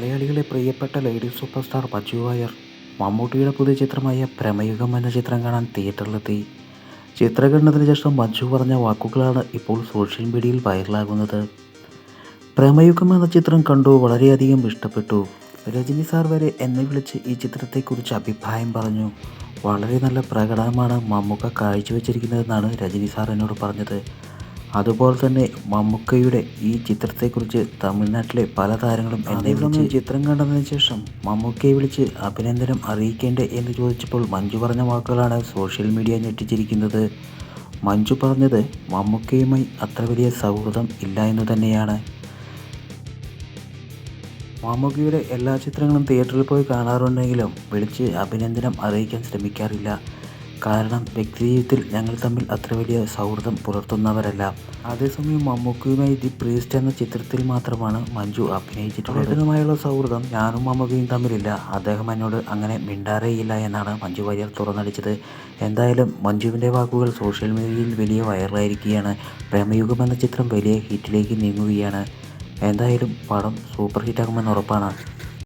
മലയാളികളെ പ്രിയപ്പെട്ട lady super star Manju Warrier മമ്മൂട്ടിയുടെ പുതിയ ചിത്രമായ പ്രമയുഗം എന്ന ചിത്രം കാണാൻ തിയേറ്ററിലെത്തി. ചിത്രകരണത്തിന് ശേഷം മഞ്ജു പറഞ്ഞ വാക്കുകളാണ് ഇപ്പോൾ സോഷ്യൽ മീഡിയയിൽ വൈറലാകുന്നത്. പ്രമയുഗം എന്ന ചിത്രം കണ്ടു വളരെയധികം ഇഷ്ടപ്പെട്ടു. രജനി സാർ വരെ എന്നെ വിളിച്ച് ഈ ചിത്രത്തെക്കുറിച്ച് അഭിപ്രായം പറഞ്ഞു. വളരെ നല്ല പ്രകടനമാണ് മമ്മൂക്ക കാഴ്ചവെച്ചിരിക്കുന്നതെന്നാണ് രജനി സാർ എന്നോട് പറഞ്ഞത്. അതുപോലെ തന്നെ മമ്മൂക്കയുടെ ഈ ചിത്രത്തെക്കുറിച്ച് തമിഴ്നാട്ടിലെ പല താരങ്ങളും എന്നെ വിളിച്ച് ചിത്രം കണ്ടതിന് ശേഷം മമ്മൂക്കയെ വിളിച്ച് അഭിനന്ദനം അറിയിക്കേണ്ടേ എന്ന് ചോദിച്ചപ്പോൾ മഞ്ജു പറഞ്ഞ വാക്കുകളാണ് സോഷ്യൽ മീഡിയ ഞെട്ടിച്ചിരിക്കുന്നത്. മഞ്ജു പറഞ്ഞത് മമ്മൂക്കയുമായി അത്ര വലിയ സൗഹൃദം ഇല്ല എന്ന് തന്നെയാണ്. മമ്മൂക്കയുടെ എല്ലാ ചിത്രങ്ങളും തിയേറ്ററിൽ പോയി കാണാറുണ്ടെങ്കിലും വിളിച്ച് അഭിനന്ദനം അറിയിക്കാൻ ശ്രമിക്കാറില്ല. കാരണം വ്യക്തിജീവിതത്തിൽ ഞങ്ങൾ തമ്മിൽ അത്ര വലിയ സൗഹൃദം പുലർത്തുന്നവരല്ല. അതേസമയം മമ്മൂക്കയുമായി ദി പ്രീസ്റ്റ് എന്ന ചിത്രത്തിൽ മാത്രമാണ് മഞ്ജു അഭിനയിച്ചിട്ടുള്ളത്. അദ്ദേഹവുമായുള്ള സൗഹൃദം ഞാനും മമ്മൂക്കയും തമ്മിലില്ല. അദ്ദേഹം എന്നോട് അങ്ങനെ മിണ്ടാറേയില്ല എന്നാണ് മഞ്ജു വാര്യർ തുറന്നടിച്ചത്. എന്തായാലും മഞ്ജുവിന്റെ വാക്കുകൾ സോഷ്യൽ മീഡിയയിൽ വലിയ വൈറലായിരിക്കുകയാണ്. പ്രേമയുഗം എന്ന ചിത്രം വലിയ ഹിറ്റിലേക്ക് നീങ്ങുകയാണ്. എന്തായാലും പടം സൂപ്പർ ഹിറ്റാകുമെന്ന് ഉറപ്പാണ്.